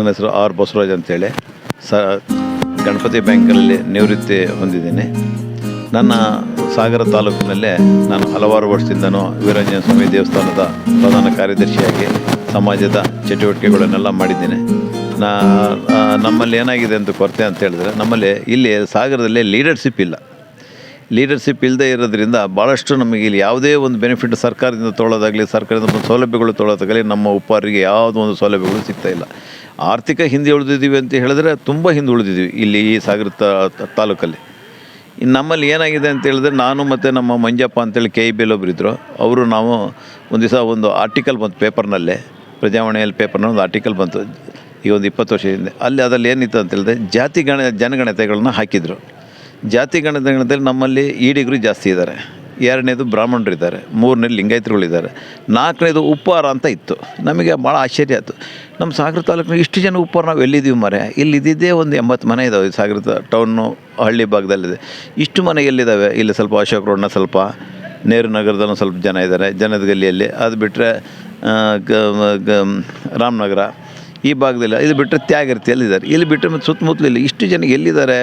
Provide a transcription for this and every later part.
ನನ್ನ ಹೆಸರು ಆರ್ ಬಸವರಾಜ್ ಅಂತೇಳಿ. ಸ, ಗಣಪತಿ ಬ್ಯಾಂಕಲ್ಲಿ ನಿವೃತ್ತಿ ಹೊಂದಿದ್ದೀನಿ. ನನ್ನ ಸಾಗರ ತಾಲೂಕಿನಲ್ಲೇ ನಾನು ಹಲವಾರು ವರ್ಷದಿಂದನೂ ವೀರಂಜನ ಸ್ವಾಮಿ ದೇವಸ್ಥಾನದ ಪ್ರಧಾನ ಕಾರ್ಯದರ್ಶಿಯಾಗಿ ಸಮಾಜದ ಚಟುವಟಿಕೆಗಳನ್ನೆಲ್ಲ ಮಾಡಿದ್ದೇನೆ. ನಾ ನಮ್ಮಲ್ಲಿ ಏನಾಗಿದೆ ಅಂತ ಕೊರತೆ ಅಂತ ಹೇಳಿದ್ರೆ, ನಮ್ಮಲ್ಲಿ ಇಲ್ಲಿ ಸಾಗರದಲ್ಲಿ ಲೀಡರ್ಶಿಪ್ ಇಲ್ಲ. ಲೀಡರ್ಶಿಪ್ ಇಲ್ಲದೆ ಇರೋದ್ರಿಂದ ಭಾಳಷ್ಟು ನಮಗೆ ಇಲ್ಲಿ ಯಾವುದೇ ಒಂದು ಬೆನಿಫಿಟ್ ಸರ್ಕಾರದಿಂದ ತೊಳೋದಾಗಲಿ, ಸರ್ಕಾರದಿಂದ ಸೌಲಭ್ಯಗಳು ತೊಗೊಳೋದಾಗಲಿ ನಮ್ಮ ಉಪ್ಪಾರಿಗೆ ಯಾವುದೋ ಒಂದು ಸೌಲಭ್ಯಗಳು ಸಿಗ್ತಾ ಇಲ್ಲ. ಆರ್ಥಿಕ ಹಿಂದೆ ಉಳಿದಿದ್ದೀವಿ ಅಂತ ಹೇಳಿದ್ರೆ ತುಂಬ ಹಿಂದೆ ಉಳಿದಿದ್ದೀವಿ ಇಲ್ಲಿ ಈ ಸಾಗರ ತಾಲೂಕಲ್ಲಿ. ಇನ್ನು ನಮ್ಮಲ್ಲಿ ಏನಾಗಿದೆ ಅಂತ ಹೇಳಿದ್ರೆ ನಾನು ಮತ್ತು ನಮ್ಮ ಮಂಜಪ್ಪ ಅಂತೇಳಿ ಕೆ ಇ ಬಿ ಒಬ್ಬರಿದ್ದರು ಅವರು ನಾವು ಒಂದು ದಿವಸ ಒಂದು ಆರ್ಟಿಕಲ್ ಬಂತು ಪೇಪರ್ನಲ್ಲೇ ಪ್ರಜಾವಾಣಿಯಲ್ಲಿ ಪೇಪರ್ನಲ್ಲಿ ಒಂದು ಆರ್ಟಿಕಲ್ ಬಂತು. ಈಗ ಒಂದು ಇಪ್ಪತ್ತು ವರ್ಷ ಹಿಂದೆ. ಅಲ್ಲಿ ಅದರಲ್ಲಿ ಏನಿತ್ತು ಅಂತ ಹೇಳಿದ್ರೆ ಜಾತಿ ಗಣ, ಜನಗಣತೆಗಳನ್ನ ಹಾಕಿದರು. ಜಾತಿ ಗಣತೆಗಳಲ್ಲಿ ನಮ್ಮಲ್ಲಿ ಈಡಿಗರು ಜಾಸ್ತಿ ಇದ್ದಾರೆ. ಎರಡನೇದು ಬ್ರಾಹ್ಮಣರು ಇದ್ದಾರೆ ಮೂರನೇದು ಲಿಂಗಾಯತರುಗಳಿದ್ದಾರೆ, ನಾಲ್ಕನೇದು ಉಪ್ಪಾರ ಅಂತ ಇತ್ತು. ನಮಗೆ ಭಾಳ ಆಶ್ಚರ್ಯ ಆಯಿತು. ನಮ್ಮ ಸಾಗರ ತಾಲೂಕಿನ ಇಷ್ಟು ಜನ ಉಪ್ಪಾರ ನಾವು ಎಲ್ಲಿದ್ದೀವಿ ಮರೆ ಇಲ್ಲಿ ಇದ್ದಿದ್ದೇ ಒಂದು ಎಂಬತ್ತು ಮನೆ ಇದ್ದಾವೆ ಸಾಗರ ಟೌನು ಹಳ್ಳಿ ಭಾಗದಲ್ಲಿದೆ. ಇಷ್ಟು ಮನೆ ಎಲ್ಲಿದ್ದಾವೆ? ಇಲ್ಲಿ ಸ್ವಲ್ಪ ಅಶೋಕ್ ರೋಡ್ನ ಸ್ವಲ್ಪ ನೇರು ನಗರದಲ್ಲೂ ಸ್ವಲ್ಪ ಜನ ಇದ್ದಾರೆ ಜನದ ಗಲ್ಲಿಯಲ್ಲಿ ಅದು ಬಿಟ್ಟರೆ ರಾಮನಗರ ಈ ಭಾಗದಲ್ಲಿ ಇದು ಬಿಟ್ಟರೆ ತ್ಯಾಗಿರ್ತಿ ಎಲ್ಲಿದ್ದಾರೆ? ಇಲ್ಲಿ ಬಿಟ್ಟರೆ ಮತ್ತು ಸುತ್ತಮುತ್ತಲು ಇಲ್ಲಿ ಇಷ್ಟು ಜನ ಎಲ್ಲಿದ್ದಾರೆ?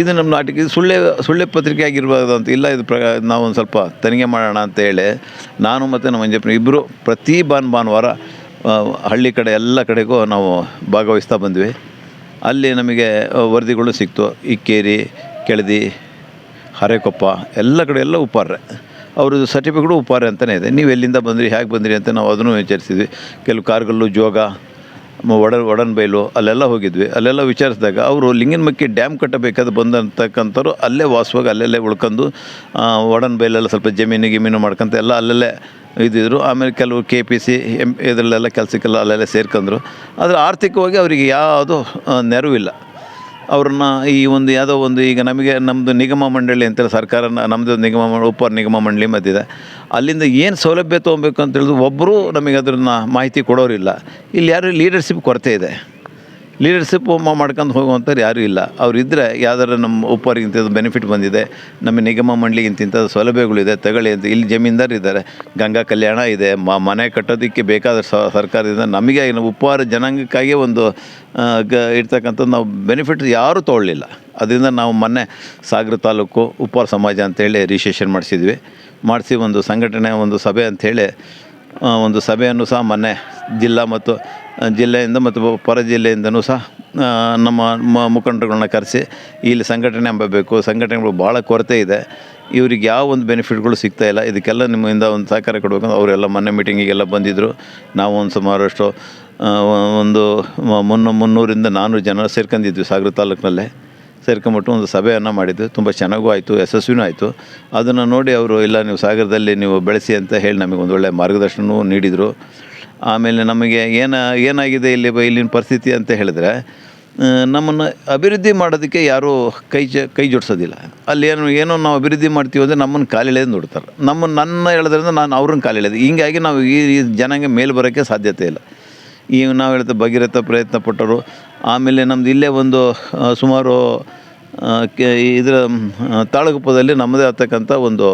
ಇದು ನಮ್ಮ ನಾಟಕ ಇದು ಸುಳ್ಳೆ ಸುಳ್ಳೆ ಪತ್ರಿಕೆ ಆಗಿರ್ಬಾರ್ದು ಅಂತ ಇಲ್ಲ ಇದು ಪ್ರ ನಾವು ಒಂದು ಸ್ವಲ್ಪ ತನಿಖೆ ಮಾಡೋಣ ಅಂತ ಹೇಳಿ ನಾನು ಮತ್ತು ನಮ್ಮ ಮಂಜಪ್ಪ ಇಬ್ಬರು ಪ್ರತಿ ಭಾನು, ಭಾನುವಾರ ಹಳ್ಳಿ ಕಡೆ ಎಲ್ಲ ಕಡೆಗೂ ನಾವು ಭಾಗವಹಿಸ್ತಾ ಬಂದ್ವಿ. ಅಲ್ಲಿ ನಮಗೆ ವರದಿಗಳು ಸಿಕ್ತು. ಇಕ್ಕೇರಿ, ಕೆಳದಿ, ಹರೇಕೊಪ್ಪ, ಎಲ್ಲ ಕಡೆ ಎಲ್ಲ ಉಪ್ಪಾರ್ರೆ. ಅವ್ರದ್ದು ಸರ್ಟಿಫಿಕೇಟು ಉಪ್ಪಾರೆ ಅಂತಲೇ ಇದೆ. ನೀವು ಎಲ್ಲಿಂದ ಬಂದ್ರಿ, ಹೇಗೆ ಬಂದ್ರಿ ಅಂತ ನಾವು ಅದನ್ನು ವಿಚಾರಿಸಿದ್ವಿ. ಕೆಲವು ಕಾರ್ಗಲ್ಲು ಜೋಗ ಮ- ಒಡ ಒಡನ್ಬೈಲು ಅಲ್ಲೆಲ್ಲ ಹೋಗಿದ್ವಿ. ಅಲ್ಲೆಲ್ಲ ವಿಚಾರಿಸಿದಾಗ ಅವರು ಲಿಂಗನಮಕ್ಕಿ ಡ್ಯಾಮ್ ಕಟ್ಟಬೇಕಾದ ಬಂದಂತಕ್ಕಂಥವ್ರು ಅಲ್ಲೇ ವಾಸವಾಗಿ ಅಲ್ಲೆಲ್ಲೇ ಉಳ್ಕೊಂಡು ಒಡನ್ ಒಡನ್ಬೈಲೆಲ್ಲ ಸ್ವಲ್ಪ ಜಮೀನು ಗಿಮೀನು ಮಾಡ್ಕೊಂತ ಎಲ್ಲ ಅಲ್ಲಲ್ಲೇ ಇದ್ದಿದ್ರು. ಆಮೇಲೆ ಕೆಲವು ಕೆ ಪಿ ಸಿ ಎಂ ಇದರಲ್ಲೆಲ್ಲ ಕೆಲಸಕ್ಕೆಲ್ಲ ಅಲ್ಲೆಲ್ಲ ಸೇರ್ಕೊಂಡ್ರು ಆದರೆ ಆರ್ಥಿಕವಾಗಿ ಅವರಿಗೆ ಯಾವುದು ನೆರವಿಲ್ಲ. ಅವ್ರನ್ನ ಈ ಒಂದು ಯಾವುದೋ ಒಂದು ಈಗ ನಮಗೆ ನಮ್ಮದು ನಿಗಮ ಮಂಡಳಿ ಅಂತೇಳಿ ಸರ್ಕಾರ ನಮ್ಮದು ನಿಗಮ ಉಪ ನಿಗಮ ಮಂಡಳಿ ಮತ್ತಿದೆ ಅಲ್ಲಿಂದ ಏನು ಸೌಲಭ್ಯ ತೊಗೊಬೇಕು ಅಂತ ಹೇಳಿದ್ರು ಒಬ್ಬರು ನಮಗೆ ಅದನ್ನು ಮಾಹಿತಿ ಕೊಡೋರಿಲ್ಲ. ಇಲ್ಲಿ ಯಾರು ಲೀಡರ್ಶಿಪ್ ಕೊರತೆ ಇದೆ. ಲೀಡರ್ಶಿಪ್ ಮಾಡ್ಕೊಂಡು ಹೋಗುವಂಥವ್ರು ಯಾರೂ ಇಲ್ಲ. ಅವ್ರು ಇದ್ದರೆ ಯಾವ್ದಾರು ನಮ್ಮ ಉಪ್ಪರಿಗೆ ಇಂಥದ್ದು ಬೆನಿಫಿಟ್ ಬಂದಿದೆ. ನಮ್ಮ ನಿಗಮ ಮಂಡಳಿಗೆ ಇಂಥದ್ದು ಸೌಲಭ್ಯಗಳಿದೆ ತಗೊಳ್ಳಿ ಅಂತ. ಇಲ್ಲಿ ಜಮೀನ್ದಾರ್ ಇದ್ದಾರೆ. ಗಂಗಾ ಕಲ್ಯಾಣ ಇದೆ. ಮ, ಮನೆ ಕಟ್ಟೋದಕ್ಕೆ ಬೇಕಾದ ಸರ್ಕಾರದಿಂದ ನಮಗೆ ಉಪ್ಪಾರ ಜನಾಂಗಕ್ಕಾಗಿ ಒಂದು ಗ, ಇರ್ತಕ್ಕಂಥದ್ದು ನಾವು ಬೆನಿಫಿಟ್ ಯಾರೂ ತೊಗೊಳ್ಳಿಲ್ಲ. ಅದರಿಂದ ನಾವು ಮೊನ್ನೆ ಸಾಗರ ತಾಲೂಕು ಉಪ್ಪಾರ ಸಮಾಜ ಅಂತೇಳಿ ರಿಜಿಸ್ಟ್ರೇಷನ್ ಮಾಡಿಸಿದ್ವಿ. ಮಾಡಿಸಿ ಒಂದು ಸಂಘಟನೆ, ಒಂದು ಸಭೆ ಅಂಥೇಳಿ ಒಂದು ಸಭೆಯನ್ನು ಸಹ ಮೊನ್ನೆ ಜಿಲ್ಲಾ ಮತ್ತು ಜಿಲ್ಲೆಯಿಂದ ಮತ್ತು ಪರ ಜಿಲ್ಲೆಯಿಂದನೂ ಸಹ ನಮ್ಮ ಮ- ಮುಖಂಡರುಗಳನ್ನ ಕರೆಸಿ ಇಲ್ಲಿ ಸಂಘಟನೆ ಎಂಬಬೇಕು ಸಂಘಟನೆಗಳು ಭಾಳ ಕೊರತೆ ಇದೆ. ಇವ್ರಿಗೆ ಯಾವ ಒಂದು ಬೆನಿಫಿಟ್ಗಳು ಸಿಗ್ತಾ ಇಲ್ಲ. ಇದಕ್ಕೆಲ್ಲ ನಿಮ್ಮಿಂದ ಒಂದು ಸಹಕಾರ ಕೊಡಬೇಕಂತ ಅವರೆಲ್ಲ ಮೊನ್ನೆ ಮೀಟಿಂಗಿಗೆಲ್ಲ ಬಂದಿದ್ದರು ನಾವು ಒಂದು ಸುಮಾರಷ್ಟು ಒಂದು ಮುನ್ನೂ ಮುನ್ನೂರಿಂದ ನಾನ್ನೂರು ಜನ ಸೇರ್ಕೊಂಡಿದ್ವಿ ಸಾಗರ ತಾಲೂಕಿನಲ್ಲೇ. ಸೇರ್ಕೊಂಬಿಟ್ಟು ಒಂದು ಸಭೆಯನ್ನು ಮಾಡಿದ್ದು. ತುಂಬ ಚೆನ್ನಾಗೂ ಆಯಿತು, ಯಶಸ್ವಿನೂ ಆಯಿತು. ಅದನ್ನು ನೋಡಿ ಅವರು, ಇಲ್ಲ ನೀವು ಸಾಗರದಲ್ಲಿ ನೀವು ಬೆಳೆಸಿ ಅಂತ ಹೇಳಿ ನಮಗೆ ಒಂದು ಒಳ್ಳೆಯ ಮಾರ್ಗದರ್ಶನವೂ ನೀಡಿದರು. ಆಮೇಲೆ ನಮಗೆ ಏನ, ಏನಾಗಿದೆ ಇಲ್ಲಿ ಇಲ್ಲಿನ ಪರಿಸ್ಥಿತಿ ಅಂತ ಹೇಳಿದ್ರೆ ನಮ್ಮನ್ನು ಅಭಿವೃದ್ಧಿ ಮಾಡೋದಕ್ಕೆ ಯಾರೂ ಕೈ ಜ, ಕೈ ಜೋಡಿಸೋದಿಲ್ಲ. ಅಲ್ಲಿ ಏನು, ಏನೋ ನಾವು ಅಭಿವೃದ್ಧಿ ಮಾಡ್ತೀವಿ ಅಂದರೆ ನಮ್ಮನ್ನು ಕಾಲೆಳೆದು ನೋಡ್ತಾರೆ. ನಮ್ಮನ್ನು ನನ್ನ ಹೇಳೋದ್ರಿಂದ ನಾನು ಅವ್ರನ್ನ ಕಾಲೆಳೆದು ಹೀಗಾಗಿ ನಾವು ಈ ಜನಂಗೆ ಮೇಲೆ ಬರೋಕ್ಕೆ ಸಾಧ್ಯತೆ ಇಲ್ಲ. ಈ ನಾವು ಹೇಳ್ತೇವೆ ಭಗೀರಥ ಪ್ರಯತ್ನ ಪಟ್ಟರು. ಆಮೇಲೆ ನಮ್ದು ಇಲ್ಲೇ ಒಂದು ಸುಮಾರು ಕೆ, ಇದರ ತಾಳಗುಪ್ಪದಲ್ಲಿ ನಮ್ಮದೇ ಆಗ್ತಕ್ಕಂಥ ಒಂದು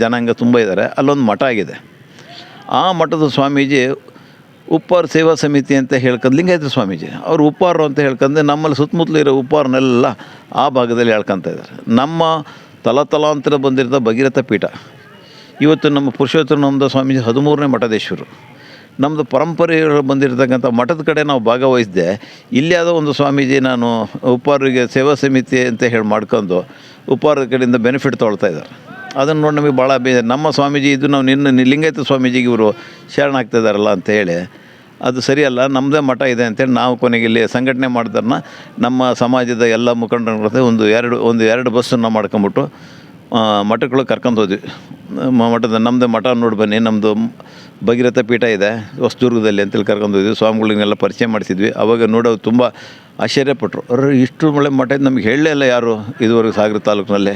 ಜನಾಂಗ ತುಂಬ ಇದ್ದಾರೆ. ಅಲ್ಲೊಂದು ಮಠ ಆಗಿದೆ. ಆ ಮಠದ ಸ್ವಾಮೀಜಿ ಉಪ್ಪಾರ ಸೇವಾ ಸಮಿತಿ ಅಂತ ಹೇಳ್ಕೊಂಡು, ಲಿಂಗಾಯತ ಸ್ವಾಮೀಜಿ, ಅವರು ಉಪ್ಪಾರು ಅಂತ ಹೇಳ್ಕೊಂಡು, ನಮ್ಮಲ್ಲಿ ಸುತ್ತಮುತ್ತಲು ಇರೋ ಉಪ್ಪಾರನ್ನೆಲ್ಲ ಆ ಭಾಗದಲ್ಲಿ ಹೇಳ್ಕೊತ ಇದ್ದಾರೆ. ನಮ್ಮ ತಲತಲಾಂತರ ಬಂದಿರೋ ಭಗೀರಥ ಪೀಠ. ಇವತ್ತು ನಮ್ಮ ಪುರುಷೋತ್ತರನಂದ ಸ್ವಾಮೀಜಿ ಹದಿಮೂರನೇ ಮಠದೇಶ್ವರು ನಮ್ಮದು ಪರಂಪರೆ ಬಂದಿರತಕ್ಕಂಥ ಮಠದ ಕಡೆ ನಾವು ಭಾಗವಹಿಸಿದೆ, ಇಲ್ಲಿ ಯಾವುದೋ ಒಂದು ಸ್ವಾಮೀಜಿ ನಾನು ಉಪ್ಪಾರಿಗೆ ಸೇವಾ ಸಮಿತಿ ಅಂತ ಹೇಳಿ ಮಾಡ್ಕೊಂಡು ಉಪ್ಪಾರದ ಕಡೆಯಿಂದ ಬೆನಿಫಿಟ್ ತೊಗೊಳ್ತಾ ಇದ್ದಾರೆ. ಅದನ್ನು ನೋಡಿ ನಮಗೆ ಭಾಳ ಬೇ ನಮ್ಮ ಸ್ವಾಮೀಜಿ ಇದು ನಾವು ನಿನ್ನ ಲಿಂಗಾಯತ ಸ್ವಾಮೀಜಿಗೆ ಇವರು ಶರಣಾಗ್ತಾ ಇದ್ದಾರಲ್ಲ ಅಂತ ಹೇಳಿ, ಅದು ಸರಿಯಲ್ಲ ನಮ್ಮದೇ ಮಠ ಇದೆ ಅಂತೇಳಿ ನಾವು ಕೊನೆಗೆ ಇಲ್ಲಿ ಸಂಘಟನೆ ಮಾಡಿದ್ರನ್ನ ನಮ್ಮ ಸಮಾಜದ ಎಲ್ಲ ಮುಖಂಡರ ಒಂದು ಎರಡು ಒಂದು ಎರಡು ಬಸ್ಸನ್ನು ಮಾಡ್ಕೊಂಬಿಟ್ಟು ಮಠಗಳು ಕರ್ಕೊಂಡು ಹೋದ್ವಿ. ಮಠದ ನಮ್ಮದೇ ಮಠ ನೋಡಿ ಬನ್ನಿ ನಮ್ಮದು ಭಗೀರಥ ಪೀಠ ಇದೆ, ಹೊಸದುರ್ಗದಲ್ಲಿ ಅಂತೇಳಿ ಕರ್ಕೊಂಡು ಹೋದ್ವಿ ಸ್ವಾಮಿಗಳಿಗೆಲ್ಲ ಪರಿಚಯ ಮಾಡಿಸಿದ್ವಿ. ಅವಾಗ ನೋಡೋದು ತುಂಬ ಆಶ್ಚರ್ಯಪಟ್ಟರು ಅರೆ, ಇಷ್ಟು ಒಳ್ಳೆ ಮಠ ಇದು. ನಮ್ಗೆ ಹೇಳಲೇ ಇಲ್ಲ ಯಾರು ಇದುವರೆಗೂ ಸಾಗರ ತಾಲೂಕಿನಲ್ಲಿ.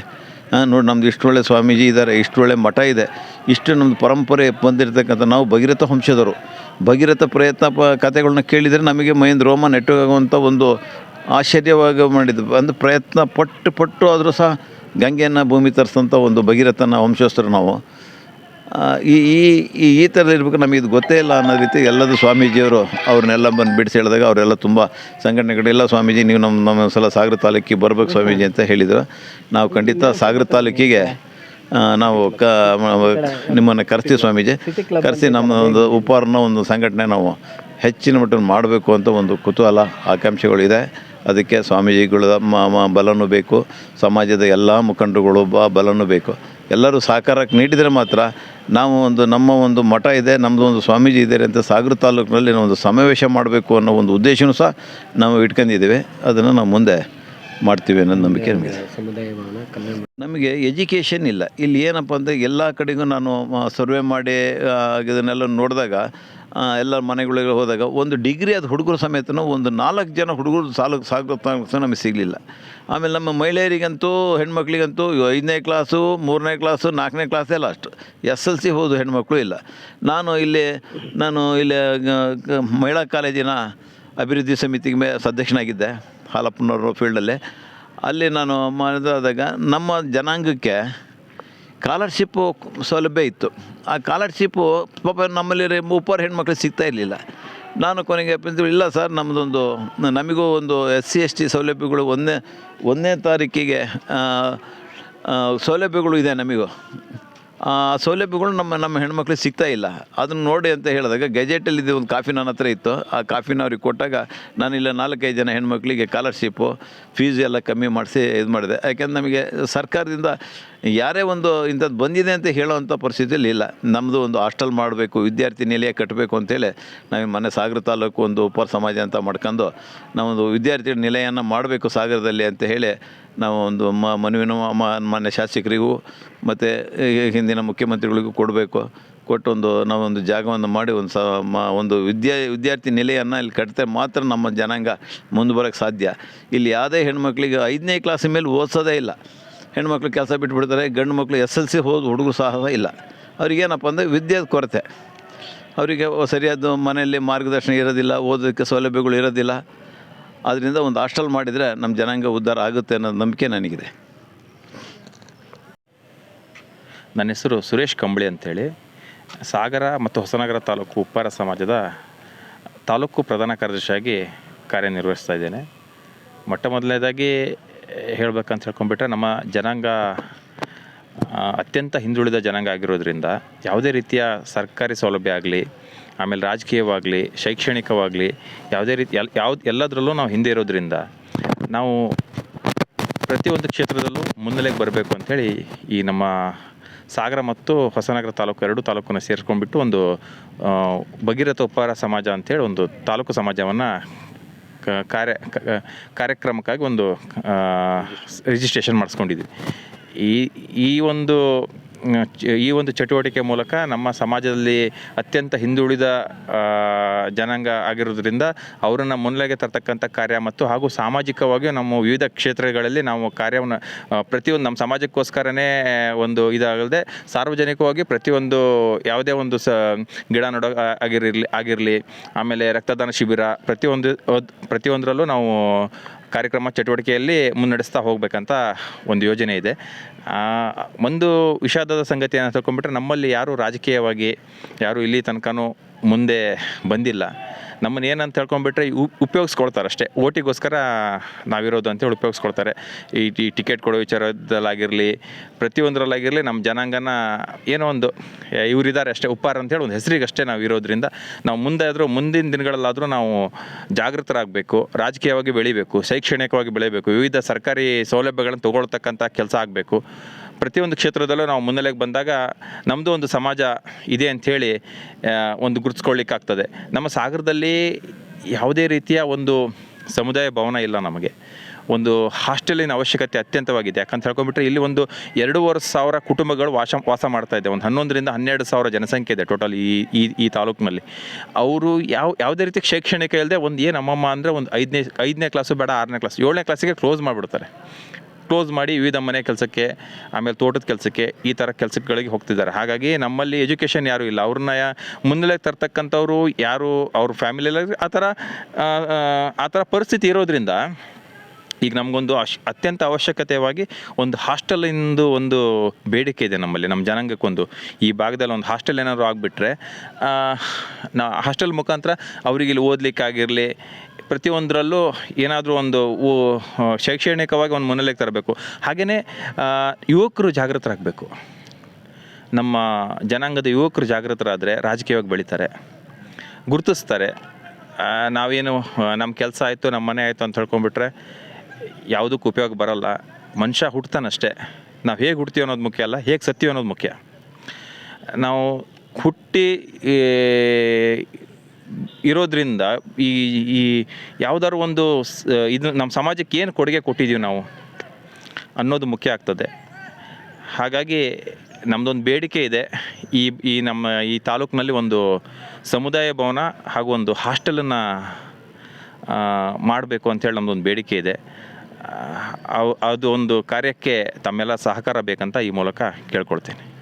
ಹಾಂ, ನೋಡಿ, ನಮ್ದು ಇಷ್ಟು ಒಳ್ಳೆ ಸ್ವಾಮೀಜಿ ಇದ್ದಾರೆ. ಇಷ್ಟು ಒಳ್ಳೆ ಮಠ ಇದೆ. ಇಷ್ಟು ನಮ್ಮದು ಪರಂಪರೆ ಬಂದಿರತಕ್ಕಂಥ ನಾವು ಭಗೀರಥ ವಂಶದವರು. ಭಗೀರಥ ಪ್ರಯತ್ನ ಪ ಕಥೆಗಳನ್ನ ಕೇಳಿದರೆ ನಮಗೆ ಮೈಂದ ರೋಮ ನೆಟ್ಟಗಾಗುವಂಥ ಒಂದು ಆಶ್ಚರ್ಯವಾಗಿ ಮಾಡಿದ್ದು. ಒಂದು ಪ್ರಯತ್ನ ಪಟ್ಟು ಪಟ್ಟು ಆದರೂ ಸಹ ಗಂಗೆಯನ್ನು ಭೂಮಿ ತರಿಸಂಥ ಒಂದು ಭಗೀರಥನ ವಂಶಸ್ಥರು ನಾವು. ಈ ಈ ಈ ಈ ಇರಬೇಕು, ನಮಗೆ ಇದು ಗೊತ್ತೇ ಇಲ್ಲ ಅನ್ನೋ ರೀತಿ ಎಲ್ಲದು ಸ್ವಾಮೀಜಿಯವರು ಅವ್ರನ್ನೆಲ್ಲ ಬಂದು ಬಿಡಿಸಿ ಹೇಳಿದಾಗ ಅವರೆಲ್ಲ ತುಂಬ ಸಂಘಟನೆಗಳು ಎಲ್ಲ ಸ್ವಾಮೀಜಿ, ನೀವು ನಮ್ಮ ನಮ್ಮ ಸಲ ಸಾಗರ ತಾಲೂಕಿಗೆ ಬರ್ಬೇಕು ಸ್ವಾಮೀಜಿ ಅಂತ ಹೇಳಿದರು. ನಾವು ಖಂಡಿತ ಸಾಗರ ತಾಲೂಕಿಗೆ ನಾವು ಕ ನಿಮ್ಮನ್ನು ಕರೆಸ್ತೀವಿ ಸ್ವಾಮೀಜಿ. ಕರೆಸಿ ನಮ್ಮ ಒಂದು ಉಪಹಾರನ ಒಂದು ಸಂಘಟನೆ ನಾವು ಹೆಚ್ಚಿನ ಮಟ್ಟದ ಮಾಡಬೇಕು ಅಂತ ಒಂದು ಕುತೂಹಲ ಆಕಾಂಕ್ಷೆಗಳಿದೆ ಅದಕ್ಕೆ ಸ್ವಾಮೀಜಿಗಳ ಬಲನೂ ಬೇಕು. ಸಮಾಜದ ಎಲ್ಲ ಮುಖಂಡರುಗಳು ಬಲನೂ ಬೇಕು. ಎಲ್ಲರೂ ಸಹಕಾರಕ್ಕೆ ನೀಡಿದರೆ ಮಾತ್ರ ನಾವು ಒಂದು ನಮ್ಮ ಒಂದು ಮಠ ಇದೆ ನಮ್ಮದು ಒಂದು ಸ್ವಾಮೀಜಿ ಇದ್ದಾರೆ ಅಂತ ಸಾಗರ ತಾಲೂಕಿನಲ್ಲಿ ನಾವು ಒಂದು ಸಮಾವೇಶ ಮಾಡಬೇಕು ಅನ್ನೋ ಒಂದು ಉದ್ದೇಶವೂ ಸಹ ನಾವು ಇಟ್ಕೊಂಡಿದ್ದೀವಿ. ಅದನ್ನು ನಾವು ಮುಂದೆ ಮಾಡ್ತೀವಿ ಅನ್ನೋ ನಂಬಿಕೆ ನಮಗೆ. ಸಮುದಾಯ ಭವನ ಕಲ್ಯಾಣ. ನಮಗೆ ಎಜುಕೇಷನ್ ಇಲ್ಲ. ಇಲ್ಲಿ ಏನಪ್ಪ ಅಂದರೆ ಎಲ್ಲ ಕಡೆಗೂ ನಾನು ಸರ್ವೆ ಮಾಡಿ ಆ, ಇದನ್ನೆಲ್ಲ ನೋಡಿದಾಗ ಎಲ್ಲ ಮನೆಗಳಿಗೆ ಹೋದಾಗ ಒಂದು ಡಿಗ್ರಿ ಅದು ಹುಡುಗರು ಸಮೇತನೂ ಒಂದು ನಾಲ್ಕು ಜನ ಹುಡುಗರು ಸಾಲು ಸಾಕು ನಮಗೆ ಸಿಗಲಿಲ್ಲ. ಆಮೇಲೆ ನಮ್ಮ ಮಹಿಳೆಯರಿಗಂತೂ ಹೆಣ್ಮಕ್ಳಿಗಂತೂ ಐದನೇ ಕ್ಲಾಸು ಮೂರನೇ ಕ್ಲಾಸು ನಾಲ್ಕನೇ ಕ್ಲಾಸೇ ಲಾಸ್ಟ್ ಎಸ್ ಎಲ್ ಸಿ ಹೋದು ಹೆಣ್ಮಕ್ಳು ಇಲ್ಲ. ನಾನು ಇಲ್ಲಿ ನಾನು ಇಲ್ಲಿ ಗ- ಗ- ಮಹಿಳಾ ಕಾಲೇಜಿನ ಅಭಿವೃದ್ಧಿ ಸಮಿತಿಗೆ ಮೇ ಅಧ್ಯಕ್ಷನಾಗಿದ್ದೆ ಹಾಲಪ್ಪನವರು ಫೀಲ್ಡಲ್ಲಿ ಅಲ್ಲಿ. ನಾನು ಮಾಡಿದಾಗ ನಮ್ಮ ಜನಾಂಗಕ್ಕೆ ಸ್ಕಾಲರ್ಶಿಪ್ಪು ಸೌಲಭ್ಯ ಇತ್ತು. ಆ ಕಾಲರ್ಶಿಪ್ಪು ಪಾಪ ನಮ್ಮಲ್ಲಿ ಹೆಣ್ಣು ಹೆಣ್ಮಕ್ಳಿಗೆ ಸಿಗ್ತಾ ಇರಲಿಲ್ಲ. ನಾನು ಕೊನೆಗೆ ಪ್ರಿನ್ಸಿಪಲ್ ಇಲ್ಲ ಸರ್ ನಮ್ಮದೊಂದು ನಮಗೂ ಒಂದು ಎಸ್ ಸಿ ಎಸ್ ಟಿ ಸೌಲಭ್ಯಗಳು ಒಂದನೇ ಒಂದನೇ ತಾರೀಕಿಗೆ ಸೌಲಭ್ಯಗಳು ಇದೆ ನಮಗೂ. ಸೌಲಭ್ಯಗಳು ನಮ್ಮ ನಮ್ಮ ಹೆಣ್ಮಕ್ಳಿಗೆ ಸಿಗ್ತಾ ಇಲ್ಲ. ಅದನ್ನು ನೋಡಿ ಅಂತ ಹೇಳಿದಾಗ ಗೆಜೆಟಲ್ಲಿ ಇದು ಒಂದು ಕಾಫಿ ನನ್ನ ಹತ್ರ ಇತ್ತು. ಆ ಕಾಫಿನ ಅವ್ರಿಗೆ ಕೊಟ್ಟಾಗ ನಾನು ಇಲ್ಲ ನಾಲ್ಕೈದು ಜನ ಹೆಣ್ಮಕ್ಳಿಗೆ ಕಾಲರ್ಶಿಪ್ಪು ಫೀಸ್ ಎಲ್ಲ ಕಮ್ಮಿ ಮಾಡಿಸಿ ಇದು ಮಾಡಿದೆ. ಯಾಕೆಂದ್ರೆ ನಮಗೆ ಸರ್ಕಾರದಿಂದ ಯಾರೇ ಒಂದು ಇಂಥದ್ದು ಬಂದಿದೆ ಅಂತ ಹೇಳೋವಂಥ ಪರಿಸ್ಥಿತಿಯಲ್ಲಿ ಇಲ್ಲ. ನಮ್ಮದು ಒಂದು ಹಾಸ್ಟೆಲ್ ಮಾಡಬೇಕು, ವಿದ್ಯಾರ್ಥಿ ನಿಲಯ ಕಟ್ಟಬೇಕು ಅಂತೇಳಿ ನಾವು ಮನೆ ಸಾಗರ ತಾಲೂಕು ಒಂದು ಉಪ ಸಮಾಜ ಅಂತ ಮಾಡ್ಕೊಂಡು ನಾವೊಂದು ವಿದ್ಯಾರ್ಥಿ ನಿಲಯನ ಮಾಡಬೇಕು ಸಾಗರದಲ್ಲಿ ಅಂತ ಹೇಳಿ ನಾವು ಒಂದು ಮ ಮನವಿನ ಮಾನ್ಯ ಶಾಸಕರಿಗೂ ಮತ್ತು ಹಿಂದಿನ ಮುಖ್ಯಮಂತ್ರಿಗಳಿಗೂ ಕೊಡಬೇಕು. ಕೊಟ್ಟೊಂದು ನಾವೊಂದು ಜಾಗವನ್ನು ಮಾಡಿ ಒಂದು ಸ, ಮ, ಒಂದು ವಿದ್ಯಾ, ವಿದ್ಯಾರ್ಥಿ ನೆಲೆಯನ್ನು ಇಲ್ಲಿ ಕಟ್ಟಿದ್ರೆ ಮಾತ್ರ ನಮ್ಮ ಜನಾಂಗ ಮುಂದೆ ಬರೋಕ್ಕೆ ಸಾಧ್ಯ. ಇಲ್ಲಿ ಯಾವುದೇ ಹೆಣ್ಮಕ್ಳಿಗೆ ಐದನೇ ಕ್ಲಾಸ್ ಮೇಲೆ ಓದಿಸೋದೇ ಇಲ್ಲ. ಹೆಣ್ಮಕ್ಳು ಕೆಲಸ ಬಿಟ್ಬಿಡ್ತಾರೆ, ಗಂಡು ಮಕ್ಕಳು ಎಸ್ ಎಲ್ ಸಿ ಹೋದ ಹುಡುಗರು ಸಹ ಇಲ್ಲ. ಅವ್ರಿಗೇನಪ್ಪ ಅಂದರೆ ವಿದ್ಯೆದ ಕೊರತೆ. ಅವರಿಗೆ ಸರಿಯಾದ ಮನೆಯಲ್ಲಿ ಮಾರ್ಗದರ್ಶನ ಇರೋದಿಲ್ಲ, ಓದೋದಕ್ಕೆ ಸೌಲಭ್ಯಗಳು ಇರೋದಿಲ್ಲ. ಆದ್ದರಿಂದ ಒಂದು ಹಾಸ್ಟೆಲ್ ಮಾಡಿದರೆ ನಮ್ಮ ಜನಾಂಗ ಉದ್ಧಾರ ಆಗುತ್ತೆ ಅನ್ನೋ ನಂಬಿಕೆ ನನಗಿದೆ. ನನ್ನ ಹೆಸರು ಸುರೇಶ್ ಕಂಬಳಿ ಅಂತೇಳಿ. ಸಾಗರ ಮತ್ತು ಹೊಸನಗರ ತಾಲೂಕು ಉಪ್ಪಾರ ಸಮಾಜದ ತಾಲೂಕು ಪ್ರಧಾನ ಕಾರ್ಯದರ್ಶಿಯಾಗಿ ಕಾರ್ಯನಿರ್ವಹಿಸ್ತಾ ಇದ್ದೇನೆ. ಮೊಟ್ಟ ಮೊದಲನೇದಾಗಿ ಹೇಳಬೇಕಂತ ಹೇಳ್ಕೊಂಡ್ಬಿಟ್ರೆ ನಮ್ಮ ಜನಾಂಗ ಅತ್ಯಂತ ಹಿಂದುಳಿದ ಜನಾಂಗ ಆಗಿರೋದ್ರಿಂದ ಯಾವುದೇ ರೀತಿಯ ಸರ್ಕಾರಿ ಸೌಲಭ್ಯ ಆಗಲಿ ಆಮೇಲೆ ರಾಜಕೀಯವಾಗಲಿ, ಶೈಕ್ಷಣಿಕವಾಗಲಿ, ಯಾವುದೇ ರೀತಿ ಎಲ್ ಯಾವ್ದು ಎಲ್ಲದರಲ್ಲೂ ನಾವು ಹಿಂದೆ ಇರೋದ್ರಿಂದ ನಾವು ಪ್ರತಿಯೊಂದು ಕ್ಷೇತ್ರದಲ್ಲೂ ಮುನ್ನೆಲೆಗೆ ಬರಬೇಕು ಅಂಥೇಳಿ ಈ ನಮ್ಮ ಸಾಗರ ಮತ್ತು ಹೊಸನಗರ ತಾಲೂಕು ಎರಡು ತಾಲೂಕನ್ನು ಸೇರಿಸ್ಕೊಂಡ್ಬಿಟ್ಟು ಒಂದು ಭಗೀರಥ ಉಪಹಾರ ಸಮಾಜ ಅಂತೇಳಿ ಒಂದು ತಾಲೂಕು ಸಮಾಜವನ್ನು ಕಾರ್ಯ ಕಾರ್ಯಕ್ರಮಕ್ಕಾಗಿ ಒಂದು ರಿಜಿಸ್ಟ್ರೇಷನ್ ಮಾಡಿಸ್ಕೊಂಡಿದ್ವಿ. ಈ ಈ ಒಂದು ಈ ಒಂದು ಚಟುವಟಿಕೆ ಮೂಲಕ ನಮ್ಮ ಸಮಾಜದಲ್ಲಿ ಅತ್ಯಂತ ಹಿಂದುಳಿದ ಜನಾಂಗ ಆಗಿರೋದ್ರಿಂದ ಅವರನ್ನು ಮುನ್ನೆಲೆಗೆ ತರ್ತಕ್ಕಂಥ ಕಾರ್ಯ ಮತ್ತು ಹಾಗೂ ಸಾಮಾಜಿಕವಾಗಿ ನಮ್ಮ ವಿವಿಧ ಕ್ಷೇತ್ರಗಳಲ್ಲಿ ನಾವು ಕಾರ್ಯವನ್ನು ಪ್ರತಿಯೊಂದು ನಮ್ಮ ಸಮಾಜಕ್ಕೋಸ್ಕರನೇ ಒಂದು ಇದಾಗಲ್ಲದೆ ಸಾರ್ವಜನಿಕವಾಗಿ ಪ್ರತಿಯೊಂದು ಯಾವುದೇ ಒಂದು ಸ, ಗಿಡ ನೆಡೋ ಆಗಿರಲಿ ಆಗಿರಲಿ, ಆಮೇಲೆ ರಕ್ತದಾನ ಶಿಬಿರ ಪ್ರತಿಯೊಂದು, ಪ್ರತಿಯೊಂದರಲ್ಲೂ ನಾವು ಕಾರ್ಯಕ್ರಮ ಚಟುವಟಿಕೆಯಲ್ಲಿ ಮುನ್ನಡೆಸ್ತಾ ಹೋಗಬೇಕಂತ ಒಂದು ಯೋಜನೆ ಇದೆ. ಒಂದು ವಿಷಾದದ ಸಂಗತಿ ಅಂತ ತಿಳ್ಕೊಂಡ್ಬಿಟ್ರೆ ನಮ್ಮಲ್ಲಿ ಯಾರು ರಾಜಕೀಯವಾಗಿ, ಯಾರು ಇಲ್ಲಿ ತನಕನೂ ಮುಂದೆ ಬಂದಿಲ್ಲ. ನಮ್ಮನ್ನು ಏನಂತ ಹೇಳ್ಕೊಂಡ್ಬಿಟ್ರೆ ಉ- ಉಪಯೋಗಿಸ್ಕೊಳ್ತಾರೆ ಅಷ್ಟೇ ಓಟಿಗೋಸ್ಕರ ನಾವಿರೋದು ಅಂತೇಳಿ ಉಪಯೋಗಿಸ್ಕೊಳ್ತಾರೆ ಈ ಈ ಟಿಕೆಟ್ ಕೊಡೋ ವಿಚಾರದಲ್ಲಾಗಿರಲಿ, ಪ್ರತಿಯೊಂದರಲ್ಲಾಗಿರಲಿ ನಮ್ಮ ಜನಾಂಗನ ಏನೋ ಒಂದು ಇವರಿದ್ದಾರೆ ಅಷ್ಟೇ, ಉಪ್ಪಾರ ಅಂತೇಳಿ ಒಂದು ಹೆಸರಿಗಷ್ಟೇ ನಾವು ಇರೋದ್ರಿಂದ ನಾವು ಮುಂದೆ ಆದರೂ, ಮುಂದಿನ ದಿನಗಳಲ್ಲಾದರೂ ನಾವು ಜಾಗೃತರಾಗಬೇಕು, ರಾಜಕೀಯವಾಗಿ ಬೆಳಿಬೇಕು, ಶೈಕ್ಷಣಿಕವಾಗಿ ಬೆಳಿಬೇಕು, ವಿವಿಧ ಸರ್ಕಾರಿ ಸೌಲಭ್ಯಗಳನ್ನು ತಗೊಳ್ತಕ್ಕಂಥ ಕೆಲಸ ಆಗಬೇಕು. ಪ್ರತಿಯೊಂದು ಕ್ಷೇತ್ರದಲ್ಲೂ ನಾವು ಮುನ್ನೆಲೆಗೆ ಬಂದಾಗ ನಮ್ಮದು ಒಂದು ಸಮಾಜ ಇದೆ ಅಂಥೇಳಿ ಒಂದು ಗುರುತಿಸ್ಕೊಳ್ಳಿಕ್ಕಾಗ್ತದೆ. ನಮ್ಮ ಸಾಗರದಲ್ಲಿ ಯಾವುದೇ ರೀತಿಯ ಒಂದು ಸಮುದಾಯ ಭವನ ಇಲ್ಲ ನಮಗೆ. ಒಂದು ಹಾಸ್ಟೆಲಿನ ಅವಶ್ಯಕತೆ ಅತ್ಯಂತವಾಗಿದೆ. ಯಾಕಂತ ಹೇಳ್ಕೊಂಡ್ಬಿಟ್ರೆ ಇಲ್ಲಿ ಒಂದು ಎರಡೂವರೆ ಸಾವಿರ ಕುಟುಂಬಗಳು ವಾಸ ವಾಸ ಮಾಡ್ತಾ ಇದೆ. ಒಂದು ಹನ್ನೊಂದರಿಂದ ಹನ್ನೆರಡು ಸಾವಿರ ಜನಸಂಖ್ಯೆ ಇದೆ ಟೋಟಲ್ ಈ ಈ ಈ ತಾಲೂಕಿನಲ್ಲಿ. ಅವರು ಯಾವ, ಯಾವುದೇ ರೀತಿ ಶೈಕ್ಷಣಿಕ ಇಲ್ಲದೆ ಒಂದು ಏನು ಅಮ್ಮಮ್ಮ ಅಂದರೆ ಒಂದು ಐದನೇ ಐದನೇ ಕ್ಲಾಸು ಬೇಡ, ಆರನೇ ಕ್ಲಾಸ್, ಏಳನೇ ಕ್ಲಾಸಿಗೆ ಕ್ಲೋಸ್ ಮಾಡಿಬಿಡ್ತಾರೆ. ಕ್ಲೋಸ್ ಮಾಡಿ ವಿವಿಧ ಮನೆ ಕೆಲಸಕ್ಕೆ ಆಮೇಲೆ ತೋಟದ ಕೆಲಸಕ್ಕೆ ಈ ಥರ ಕೆಲಸಗಳಿಗೆ ಹೋಗ್ತಿದ್ದಾರೆ. ಹಾಗಾಗಿ ನಮ್ಮಲ್ಲಿ ಎಜುಕೇಷನ್ ಯಾರೂ ಇಲ್ಲ. ಅವ್ರನ್ನ ಮುನ್ನೆಲೆಗೆ ತರ್ತಕ್ಕಂಥವ್ರು ಯಾರು ಅವ್ರ ಫ್ಯಾಮಿಲಿಯಲ್ಲಿ ಆ ಥರ ಆ, ಥರ ಪರಿಸ್ಥಿತಿ ಇರೋದ್ರಿಂದ ಈಗ ನಮಗೊಂದು ಅಶ್ ಅತ್ಯಂತ ಅವಶ್ಯಕತೆಯಾಗಿ ಒಂದು ಹಾಸ್ಟೆಲಿಂದು ಒಂದು ಬೇಡಿಕೆ ಇದೆ ನಮ್ಮಲ್ಲಿ ನಮ್ಮ ಜನಾಂಗಕ್ಕೊಂದು. ಈ ಭಾಗದಲ್ಲಿ ಒಂದು ಹಾಸ್ಟೆಲ್ ಏನಾದರೂ ಆಗಿಬಿಟ್ರೆ ನಾ ಹಾಸ್ಟೆಲ್ ಮುಖಾಂತರ ಅವರಿಗೆ ಇಲ್ಲಿ ಓದಲಿಕ್ಕಾಗಿರಲಿ ಪ್ರತಿಯೊಂದರಲ್ಲೂ ಏನಾದರೂ ಒಂದು ಶೈಕ್ಷಣಿಕವಾಗಿ ಒಂದು ಮುನ್ನೆಲೆಗೆ ತರಬೇಕು. ಹಾಗೆಯೇ ಯುವಕರು ಜಾಗೃತರಾಗಬೇಕು. ನಮ್ಮ ಜನಾಂಗದ ಯುವಕರು ಜಾಗೃತರಾದರೆ ರಾಜಕೀಯವಾಗಿ ಬೆಳೀತಾರೆ, ಗುರುತಿಸ್ತಾರೆ. ನಾವೇನು ನಮ್ಮ ಕೆಲಸ ಆಯಿತು ನಮ್ಮ ಮನೆ ಆಯಿತು ಅಂತ ಹೇಳ್ಕೊಂಬಿಟ್ರೆ ಯಾವುದಕ್ಕೂ ಉಪಯೋಗ ಬರೋಲ್ಲ. ಮನುಷ್ಯ ಹುಟ್ತಾನಷ್ಟೇ. ನಾವು ಹೇಗೆ ಹುಡ್ತೀವಿ ಅನ್ನೋದು ಮುಖ್ಯ ಅಲ್ಲ, ಹೇಗೆ ಸತ್ತೀವಿ ಅನ್ನೋದು ಮುಖ್ಯ. ನಾವು ಹುಟ್ಟಿ ಇರೋದ್ರಿಂದ ಈ ಈ ಯಾವುದಾದ್ರು ಒಂದು ಇದು ನಮ್ಮ ಸಮಾಜಕ್ಕೆ ಏನು ಕೊಡುಗೆ ಕೊಟ್ಟಿದ್ದೀವಿ ನಾವು ಅನ್ನೋದು ಮುಖ್ಯ ಆಗ್ತದೆ. ಹಾಗಾಗಿ ನಮ್ಮದೊಂದು ಬೇಡಿಕೆ ಇದೆ. ಈ ಈ ನಮ್ಮ ಈ ತಾಲೂಕಿನಲ್ಲಿ ಒಂದು ಸಮುದಾಯ ಭವನ ಹಾಗೂ ಒಂದು ಹಾಸ್ಟೆಲನ್ನು ಮಾಡಬೇಕು ಅಂತೇಳಿ ನಮ್ಮದೊಂದು ಬೇಡಿಕೆ ಇದೆ. ಅದು ಒಂದು ಕಾರ್ಯಕ್ಕೆ ತಮ್ಮೆಲ್ಲ ಸಹಕಾರ ಬೇಕಂತ ಈ ಮೂಲಕ ಕೇಳ್ಕೊಳ್ತೇನೆ.